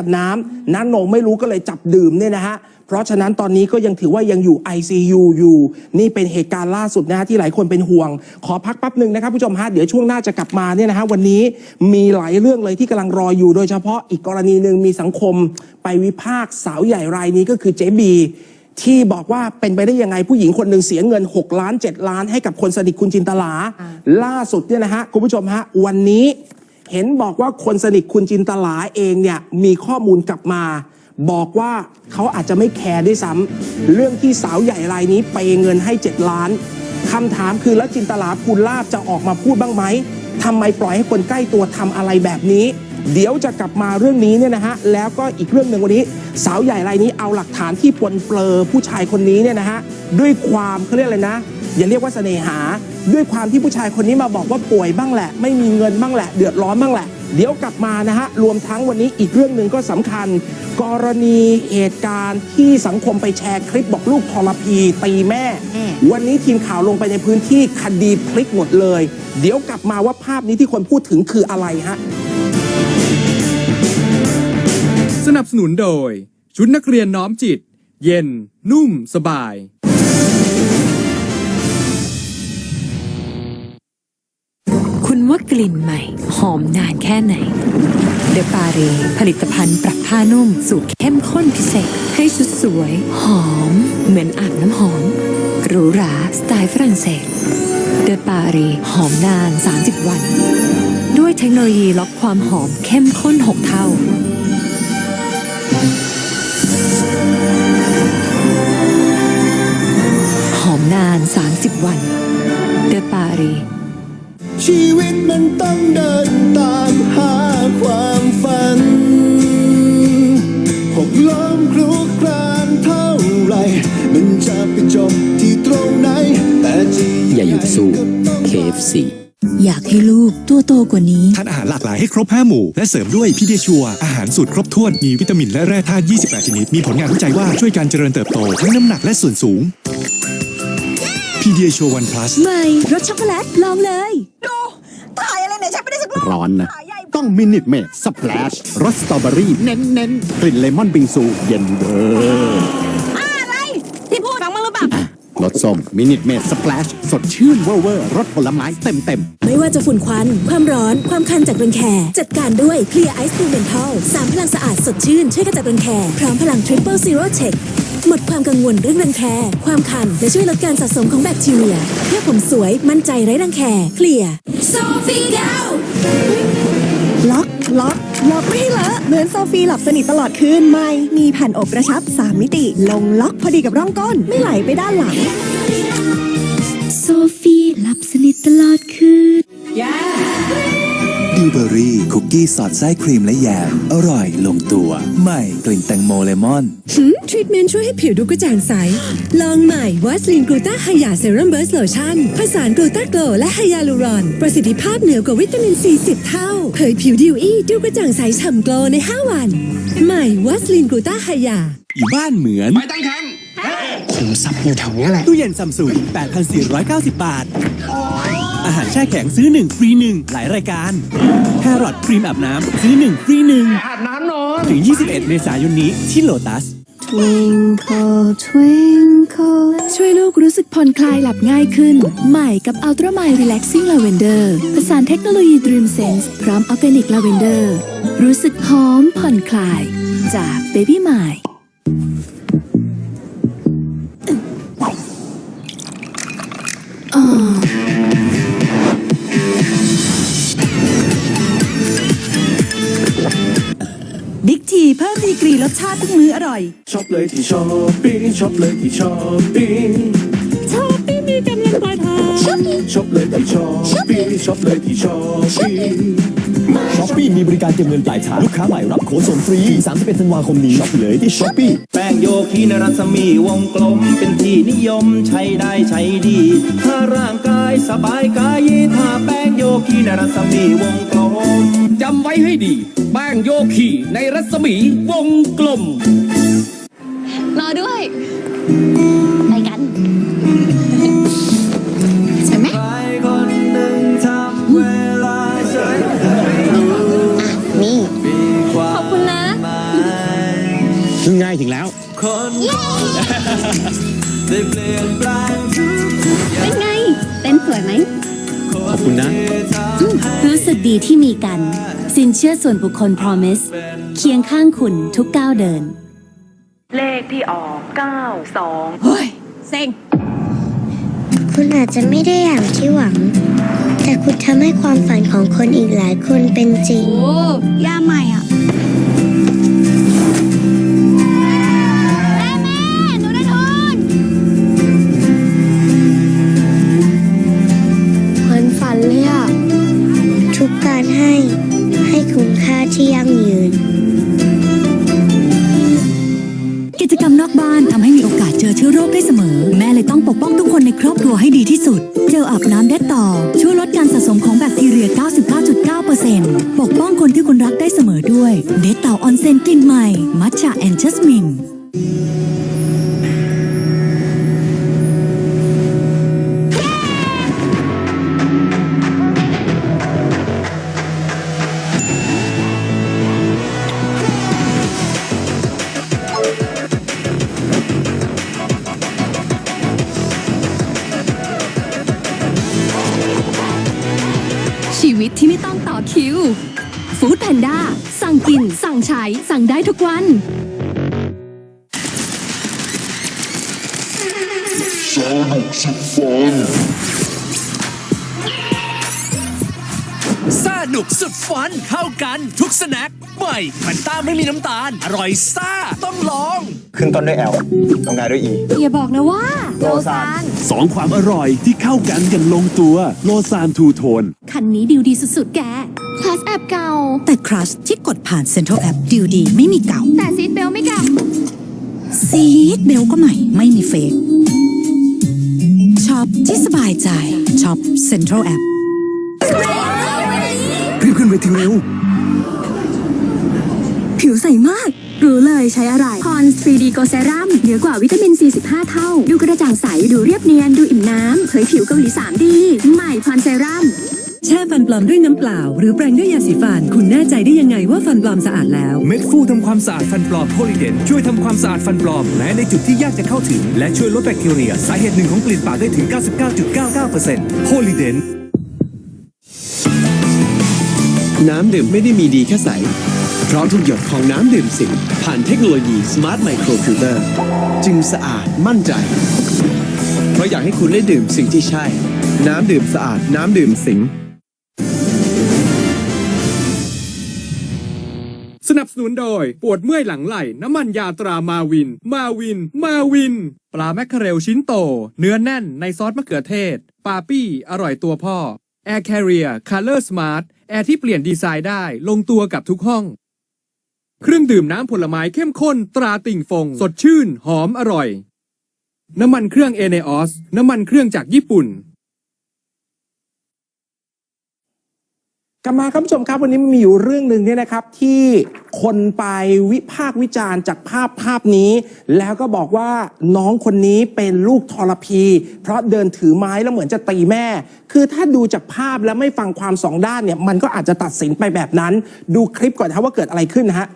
กับน้ำน้าโหนงไม่รู้ก็เลยจับดื่มเนี่ยนะฮะเพราะฉะนั้นตอนนี้ก็ยังถือว่ายังอยู่ ICU อยู่ นี่เป็นเหตุการณ์ล่าสุดนะฮะที่หลายคนเป็นห่วง ขอพักแป๊บหนึ่งนะครับผู้ชมฮะเดี๋ยวช่วงหน้าจะกลับมาเนี่ยนะฮะวันนี้มีหลายเรื่องเลยที่กำลังรออยู่โดยเฉพาะอีกกรณีหนึ่งมีสังคม ไปวิพากษ์สาวใหญ่รายนี้ก็คือเจ๊บีที่บอกว่าเป็นไปได้ยังไงผู้หญิงคนหนึ่งเสียเงิน 6 ล้าน 7 ล้านให้กับคนสนิทคุณจินตลา ล่าสุดเนี่ยนะฮะคุณผู้ชมฮะวันนี้ เห็นบอกว่าคนสนิทคุณจินตลาเองเนี่ยมีข้อมูลกลับมา บอกว่าเขาอาจจะไม่แคร์ด้วยซ้ำเรื่องที่สาวใหญ่รายนี้ไปยเงินให้ 7 ล้านคำถามคือแล้วจินตลาภูลลาบจะออกมาพูดบ้างไหมทำไมปล่อยให้คนใกล้ตัวทำอะไรแบบนี้ เดี๋ยวจะกลับมาเรื่องนี้เนี่ยนะฮะแล้วก็อีกเรื่องหนึ่งวันนี้ สาวใหญ่รายนี้เอาหลักฐานที่ปนเปลอผู้ชายคนนี้เนี่ยนะฮะด้วยความเขาเรียกอะไรนะ อย่าเรียกว่าเสน่หา ด้วยความที่ผู้ชายคนนี้มาบอกว่าป่วยบ้างแหละ ไม่มีเงินบ้างแหละ เดือดร้อนบ้างแหละ เดี๋ยวกลับมานะฮะ รวมทั้งวันนี้อีกเรื่องหนึ่งก็สำคัญ กรณีเหตุการณ์ที่สังคมไปแชร์คลิปบอกลูกทรพีตีแม่ วันนี้ทีมข่าวลงไปในพื้นที่คดีพลิกหมดเลย เดี๋ยวกลับมาว่าภาพนี้ที่คนพูดถึงคืออะไรฮะสนับสนุนโดย ชุดนักเรียนน้อมจิต เย็น นุ่ม สบาย คุณว่ากลิ่นใหม่ หอมนานแค่ไหน เดปาเรผลิตภัณฑ์ปรับผ้านุ่ม สูตรเข้มข้นพิเศษ ให้ชุดสวย หอม เหมือนอาบน้ำหอมหรูหราสไตล์ฝรั่งเศส เดปาเรหอมนาน 30 วัน ด้วยเทคโนโลยีล็อกความหอมเข้มข้น 6 เท่าหอมนาน 30 วัน เดปาเร ชีวิตมันต้องเดินตามหาความฝัน หกล้มคลุกคลานเท่าไหรมันจะไปจบที่ตรงไหน แต่จะอย่าหยุดสู้ก็ต้อง KFC อยากให้ลูกตัวโตกว่านี้ ทานอาหารหลากหลายให้ครบ 5 หมู่ และเสริมด้วยพีเดียชัว อาหารสูตรครบถ้วน มีวิตามินและแร่ธาตุ 28 ชนิด มีผลงานวิจัยว่าช่วยการเจริญเติบโต ทั้งน้ำหนักและส่วนสูง พีเดียชัววันพลัส ใหม่รสช็อกโกแลตลองเลยถ่าย รอบร้อนนะถ่ายใหญ่ต้องมินิเมดสเปลชรสสตรอเบอรี่เน้นเน้นๆกลิ่นเลมอนบิงซูเย็นเวอร์อะไร ที่พูดฟังมึงหรือเปล่ารสส้มมินิเมดสเปลชสดชื่นเวอร์เวอร์รสผลไม้เต็มเต็มไม่ว่าจะฝุ่นควัน ความร้อน ความคันจากรังแค จัดการด้วยเคลียร์ไอซ์ตูเมนทัลสามพลังสะอาดสดชื่น ช่วยกระจัดรังแค พร้อมพลังทริปเปิลซีโร่เช็คหมดความกังวลเรื่องรังแค ความคัน และช่วยลดการสะสมของแบคทีเรีย เพื่อผมสวยมั่นใจไร้รังแค เคลียร์โซฟีเกล ล็อกล็อกล็อกไม่ให้เลอะเหมือนโซฟีหลับสนิทตลอดคืนไม่ มีแผ่นอบกระชับ 3 มิติ ลงล็อกพอดีกับร่องก้น ไม่ไหลไปด้านหลัง โซฟีหลับสนิทตลอด กกี้สอดไส้ครีมและแยม อร่อยลงตัว ใหม่กลิ่นแตงโมเลมอนทรีทเมนต์ช่วยให้ผิวดูกระจ่างใส ลองใหม่วัสลินกลูตาไฮยาเซรั่มเบิร์สโลชั่นผสานกลูตาโกลและไฮยาลูรอน ประสิทธิภาพเหนือกว่าวิตามินซี10เท่า เผยผิวดิวอี้ดูกระจ่างใสฉ่ำโกลใน 5 วัน ใหม่วัสลินกลูตาไฮยา อยู่บ้านเหมือนตู้เย็นซัมซุง8,490 บาท อาหารแช่แข็งซื้อ 1 ฟรี 1 หลายรายการแครอทครีมอาบน้ำซื้อ 1 ฟรี 1 อาบน้ำนอนถึง 21 เมษายนนี้ที่โลตัส Twinkle Twinkle ช่วยลูกรู้สึกผ่อนคลายหลับง่ายขึ้น ใหม่กับ Ultra Mind Relaxing Lavender ผสานเทคโนโลยี Dream Sense พร้อมออร์แกนิกลาเวนเดอร์รู้สึกหอมผ่อนคลายจาก Baby m i บิ๊กทีเพิ่มดีกรีรสชาติทุกมื้ออร่อยช็อปเลยที่ช้อปปี้ช็อปเลยที่ช้อปปี้ชอบไม่มีกำลังปลายทางชอบช็อปเลยที่ช้อปปี้ช็อปเลยที่ช้อปปี้ ช้อปปี้มีบริการเก็บเงินปลายทางลูกค้าใหม่รับโค้ดส่งฟรีถึง31ธันวาคมนี้ช็อปเลยที่ช้อปปี้แป้งโยคีนรัศมีวงกลมเป็นที่นิยมใช้ได้ใช้ดี ถ้าร่างกายสบายกายถ้าแป้งโยคีนรัศมีวงกลมจำไว้ให้ดีแป้งโยคีในรัศมีวงกลมรอด้วย ไปกัน เปลี่ยนแปลงทุกเป็นไง เต้นสวยไหมคนขอบคุณนะที่ทำให้รู้สึกดีที่มีกัน สินเชื่อส่วนบุคคล Promise เคียงข้างคุณทุกก้าวเดิน เลขที่ออก92เฮ้ยเซ็ง คุณอาจจะไม่ได้อย่างที่หวัง แต่คุณทำให้ความฝันของคนอีกหลายคนเป็นจริง โอ้ย่าใหม่อะ เลยอะทุกการให้ให้คุณค่าที่ยั่งยืน กิจกรรมนอกบ้านทำให้มีโอกาสเจอเชื้อโรคได้เสมอ แม่เลยต้องปกป้องทุกคนในครอบครัวให้ดีที่สุด เจลอาบน้ำเด็ดต่อ ช่วยลดการสะสมของแบคทีเรีย 99.9%ปกป้องคนที่คุณรักได้เสมอด้วย เด็ดต่อออนเซนกลิ่นใหม่ มัทฉะแอนเจสมิน กิน สั่งใช้ สั่งได้ทุกวัน สนุกสุดฟันเข้ากันทุกสแน็คใหม่แฟนต้าไม่มีน้ำตาล อร่อยซ่าต้องลอง ขึ้นต้นด้วย L ลงท้ายด้วย E อย่าบอกนะว่าโลซานสองความอร่อยที่เข้ากันอย่างลงตัวโลซานทูโทน คันนี้ดิวดีสุดๆแกคลาสแอบเก่า แต่ครัชที่กดผ่านเซ็นทรัลแอปดิวดีไม่มีเก่า แต่ซีดเบลไม่เก่าซีดเบลก็ใหม่ไม่มีเฟกช็อปที่สบายใจช็อปเซ็นทรัลแอปรีบขึ้น เวทีเร็ว ผิวใสมาก รู้เลยใช้อะไรพอน 3D Go Serum เหนือกว่าวิตามิน 45 เท่า ดูกระจ่างใส ดูเรียบเนียน ดูอิ่มน้ำเผยผิวเกาหลี 3D ใหม่พอนเซรั่มแช่ฟันปลอมด้วยน้ำเปล่า หรือแปรงด้วยยาสีฟัน คุณแน่ใจได้ยังไงว่าฟันปลอมสะอาดแล้ว เม็ดฟูทำความสะอาดฟันปลอมโพลีเดนช่วยทำความสะอาดฟันปลอมแม้ในจุดที่ยากจะเข้าถึง และช่วยลดแบคทีเรีย สาเหตุหนึ่งของกลิ่นปากได้ถึง 99.99%โพลีเดน น้ำดื่มไม่ได้มีดีแค่ใส เพราะทุกหยดของน้ำดื่มสิงผ่านเทคโนโลยี Smart Micro Filter จึงสะอาดมั่นใจ เพราะอยากให้คุณได้ดื่มสิ่งที่ใช่ น้ำดื่มสะอาดน้ำดื่มสิงสนับสนุนโดย ปวดเมื่อยหลังไหล่น้ำมันยาตรามาวิน มาวิน มาวิน ปลาแมคเคอเรลชิ้นโต เนื้อแน่นในซอสมะเขือเทศ ปาปี้ อร่อยตัวพ่อ Air Carrier Color Smart แอร์ที่เปลี่ยนดีไซน์ได้ลงตัวกับทุกห้อง เครื่องดื่มน้ำผลไม้เข้มข้นตราติ่งฟง สดชื่น หอมอร่อย น้ำมันเครื่องเอเนออสน้ำมันเครื่องจากญี่ปุ่น กลับมาครับผู้ชมครับวันนี้มันมีอยู่เรื่องหนึ่งเนี่ยนะครับที่คนไปวิพากษ์วิจารณ์จากภาพภาพนี้ แล้วก็บอกว่าน้องคนนี้เป็นลูกทรพี เพราะเดินถือไม้แล้วเหมือนจะตีแม่ คือถ้าดูจากภาพแล้วไม่ฟังความสองด้านเนี่ยมันก็อาจจะตัดสินไปแบบนั้น ดูคลิปก่อนนะว่าเกิดอะไรขึ้นนะฮะ